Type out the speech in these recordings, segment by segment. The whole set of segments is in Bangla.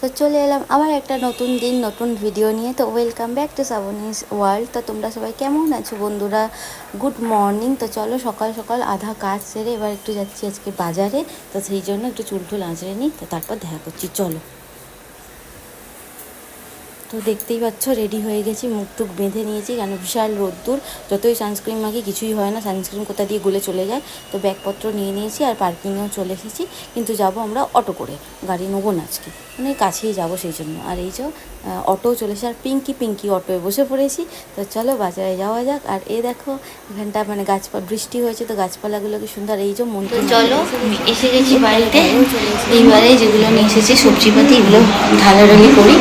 তো চলে এলাম আবার একটা নতুন দিন, নতুন ভিডিও নিয়ে। তো welcome back to Sabnis world তো তোমরা সবাই কেমন আছো বন্ধুরা? গুড মর্নিং তো চলো সকাল সকাল আধা কাজ সেরে এবার একটু যাচ্ছি আজকে বাজারে। তো সেই জন্য একটু চুল টুল আঁচড়ে নিই। তো তারপর দেখা করছি। চলো। তো দেখতেই পাচ্ছ রেডি হয়ে গেছি মুখ টুক বেঁধে নিয়েছি। কেন বিশাল রোদ্দুর যতই সানস্ক্রিন মাখি কিছুই হয় না সানস্ক্রিন কোথা দিয়ে গলে চলে যায়। তো ব্যাগপত্র নিয়ে নিয়েছি আর পার্কিংয়েও চলে এসেছি। কিন্তু যাব আমরা অটো করে গাড়ি নেব না আজকে। মানে কাছেই যাব সেই জন্য। আর এই যে অটো চলে এসে আর পিঙ্কি পিঙ্কি অটোয় বসে পড়েছি। তো চলো বাজারে যাওয়া যাক। আর এ দেখো এখানটা মানে গাছপালা বৃষ্টি হয়েছে তো গাছপালাগুলো কি সুন্দর। এই যে মন চলো এসে গেছি বাড়িতে। এইবারে যেগুলো নিয়ে এসেছি সবজিপাতি এগুলো ঢালাঢালি করি।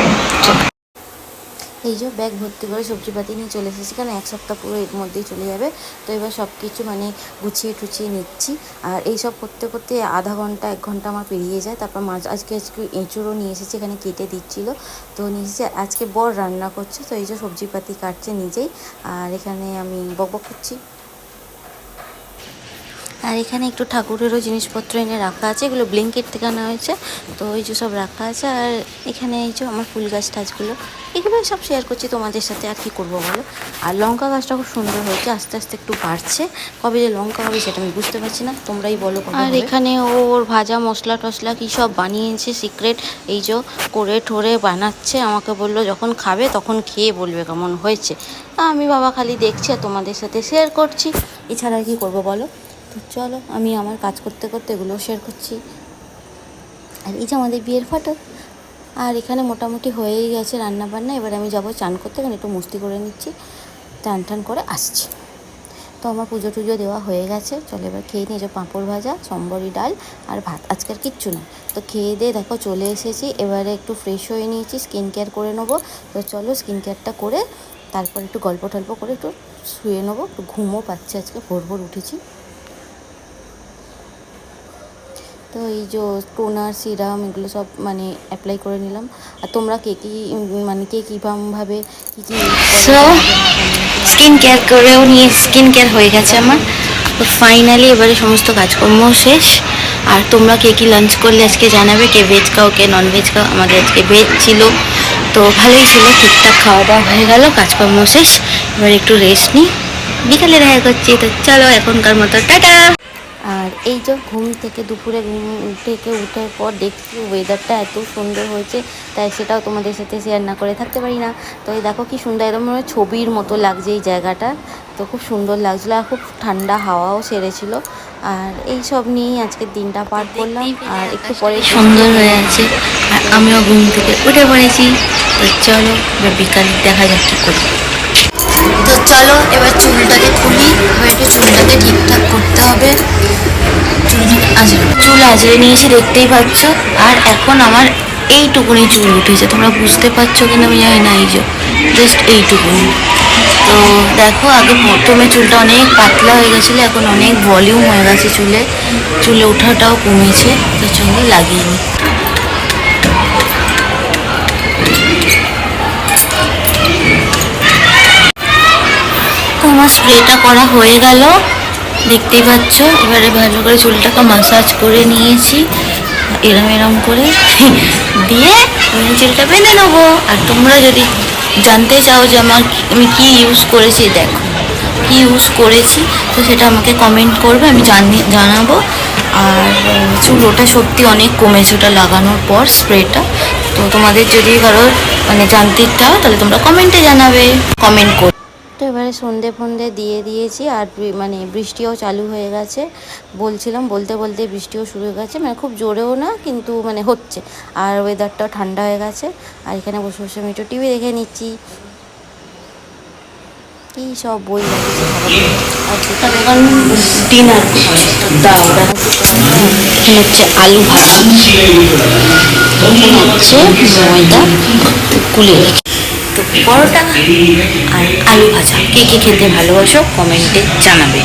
এই যে ব্যাগ ভর্তি করে সবজিপাতি নিয়ে চলে এসেছি, কারণ এক সপ্তাহ পুরো এর মধ্যেই চলে যাবে। তো এবার সব কিছু মানে গুছিয়ে টুছিয়ে নিচ্ছি। আর এই সব করতে করতে আধা ঘণ্টা, এক ঘণ্টা আমার পেরিয়ে যায়। তারপর মাছ আজকে আজকে এঁচুড়ও নিয়ে এসেছি, এখানে কেটে দিচ্ছিল। তো নিয়ে এসেছি। আজকে বর রান্না করছে, তো এই যে সবজিপাতি কাটছে নিজেই। আর এখানে আমি বকবক করছি। আর এখানে একটু ঠাকুরেরও জিনিসপত্র এনে রাখা আছে এগুলো ব্লিঙ্কেট থেকে আনা হয়েছে। তো এই যে সব রাখা আছে আর এখানে এই যে আমার ফুল গাছ টাছগুলো এগুলো সব শেয়ার করছি তোমাদের সাথে আর কি করব বলো? আর লঙ্কা গাছটা খুব সুন্দর হয়েছে আস্তে আস্তে একটু বাড়ছে। কবে যে লঙ্কা হবে সেটা আমি বুঝতে পারছি না তোমরাই বলো আর। এখানে ওর ভাজা মশলা টশলা কী সব বানিয়েছে সিক্রেট এই যে করে ঠোরে বানাচ্ছে আমাকে বলল যখন খাবে তখন খেয়ে বলবে কেমন হয়েছে। আমি বাবা খালি দেখছি আর তোমাদের সাথে শেয়ার করছি। এছাড়া কি করব বলো? তো চলো, আমি আমার কাজ করতে করতে এগুলো শেয়ার করছি। আর এই যে আমাদের বিয়ের ফটো আর এখানে মোটামুটি হয়েই গেছে রান্না বান্না এবার আমি যাব চান করতে, এখানে একটু মস্তি করে নিচ্ছি, টান টান করে আসছি। তো আমার পুজো টুজো দেওয়া হয়ে গেছে, চলো এবার খেয়ে নিয়ে যে পাঁপড় ভাজা, সম্বরি ডাল, আর ভাত। আজকের কিচ্ছু না। তো খেয়ে দিয়ে দেখো চলে এসেছি, এবারে একটু ফ্রেশ হয়ে নিয়েছি স্কিন কেয়ার করে নেব। তো চলো স্কিন কেয়ারটা করে তারপর একটু গল্প টল্প করে একটু শুয়ে নেব, একটু ঘুমও পাচ্ছে আজকে, ভোর ভোর উঠেছি। তো এই যে টোনার, সিরাম এগুলো সব মানে অ্যাপ্লাই করে নিলাম। আর তোমরা কে কী মানে কে কীভাবে কী কী স্কিন কেয়ার করেও নিয়ে স্কিন কেয়ার হয়ে গেছে আমার। তো ফাইনালি এবারে সমস্ত কাজকর্ম শেষ। আর তোমরা কে কি লাঞ্চ করলে আজকে জানাবে? কে ভেজ খাও, কে নন ভেজ খাও? আমাদের আজকে ভেজ ছিল। তো ভালোই ছিল, ঠিকঠাক খাওয়া দাওয়া হয়ে গেল, কাজকর্ম শেষ। এবার একটু রেস্ট নিই। বিকালে দেখা করছি। তো চলো, এখনকার মতো, টাটা! আর এই যে ঘুম থেকে দুপুরে ঘুম থেকে উঠার পর দেখছি ওয়েদারটা এত সুন্দর হয়েছে তাই সেটাও তোমাদের সাথে শেয়ার না করে থাকতে পারি না। তো এই দেখো কি সুন্দর একদম মনে ছবির মতো লাগছে এই জায়গাটা। তো খুব সুন্দর লাগছিল আর খুব ঠান্ডা হাওয়াও সেরেছিল। আর এই সব নিয়েই আজকের দিনটা পার করলাম। আর একটু পরে সুন্দর হয়ে আছে। আর আমিও ঘুম থেকে উঠে পড়েছি। তো চলো এবার বিকালে দেখা যাক কি করি। তো চলো এবার চুলটাকে খুলি। এবার একটু চুলটাকে হবে চুল আজরে নিয়েছি, দেখতেই পাচ্ছ। আর এখন আমার এইটুকুনি চুল উঠেছে। তোমরা বুঝতে পারছ কিনা আমি জানি না, এই যে জাস্ট এইটুকুনি। তো দেখো, আগে প্রথমে চুলটা অনেক পাতলা হয়ে গেছিল, এখন অনেক ভলিউম হয়ে গেছে চুলে। চুলে ওঠাটাও কমেছে, তো চুলে লাগিয়ে আমার স্প্রেটা করা হয়ে গেল। দেখতেই পাচ্ছ? এবারে ভালো করে চুলটাকে মাসাজ করে নিয়েছি। এরম এরম করে দিয়ে আমি চুলটা বেঁধে নেব। আর তোমরা যদি জানতে চাও যে আমার আমি কি ইউজ করেছি, দেখো। কি ইউজ করেছি, তো সেটা আমাকে কমেন্ট করবে, আমি জানি জানাব। আর চুল ওটা সত্যি অনেক কমেছে ওটা লাগানোর পর স্প্রেটা তো তোমাদের যদি কারও মানে জানতে হয় তাহলে তোমরা কমেন্টে জানাবে। কমেন্ট কর। তো এবারে সন্ধে ফন্দে দিয়ে দিয়েছি আর মানে বৃষ্টিও চালু হয়ে গেছে। বলছিলাম বলতে বলতে বৃষ্টিও শুরু হয়ে গেছে। মানে খুব জোরেও না কিন্তু মানে হচ্ছে। আর ওয়েদারটাও ঠান্ডা হয়ে গেছে। আর এখানে বসে বসে আমি একটু টিভি দেখে নিচ্ছি। কি সব বই ডিনার। হচ্ছে আলু ভাজা হচ্ছে ময়দা কুলে রেখে তো পরোটা আর আলু ভাজা। কে কে খেতে ভালোবাসো, কমেন্টে জানাবে।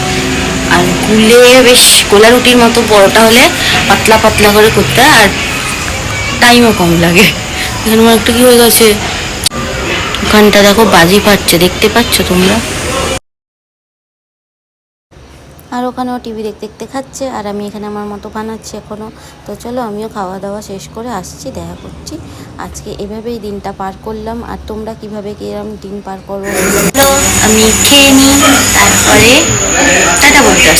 আর গুলে বেশ গোলা রুটির মতো পরোটা হলে পাতলা পাতলা করে করতে আর টাইমও কম লাগে। একটু কি হয়ে গেছে? ওখানটা দেখো বাজি পাচ্ছে দেখতে পাচ্ছ তোমরা? আর ওখানেও টিভি দেখতে দেখতে খাচ্ছে আর আমি এখানে আমার মতো বানাচ্ছি এখনও তো চলো আমিও খাওয়া দাওয়া শেষ করে আসছি দেখা করছি। আজকে এভাবেই দিনটা পার করলাম আর তোমরা কীভাবে কিরম দিন পার করো? আমি খেয়ে নিই তারপরে টাটা বলতে।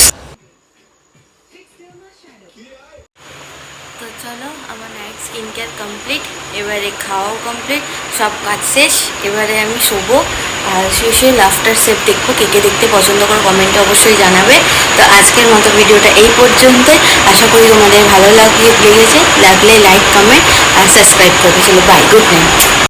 তো চলো আমার নাইট স্কিন কেয়ার কমপ্লিট এবারে খাওয়াও কমপ্লিট সব কাজ শেষ এবারে আমি শোবো। আর শেষে লাফটার সেট দেখব, কে কে দেখতে পছন্দ করো কমেন্টে অবশ্যই জানাবে। তো আজকের মতো ভিডিওটা এই পর্যন্ত আশা করি তোমাদের ভালো লাগলে লেগেছে লাগলে লাইক কমেন্ট আর সাবস্ক্রাইব করবে। চলো বাই গুড নাইট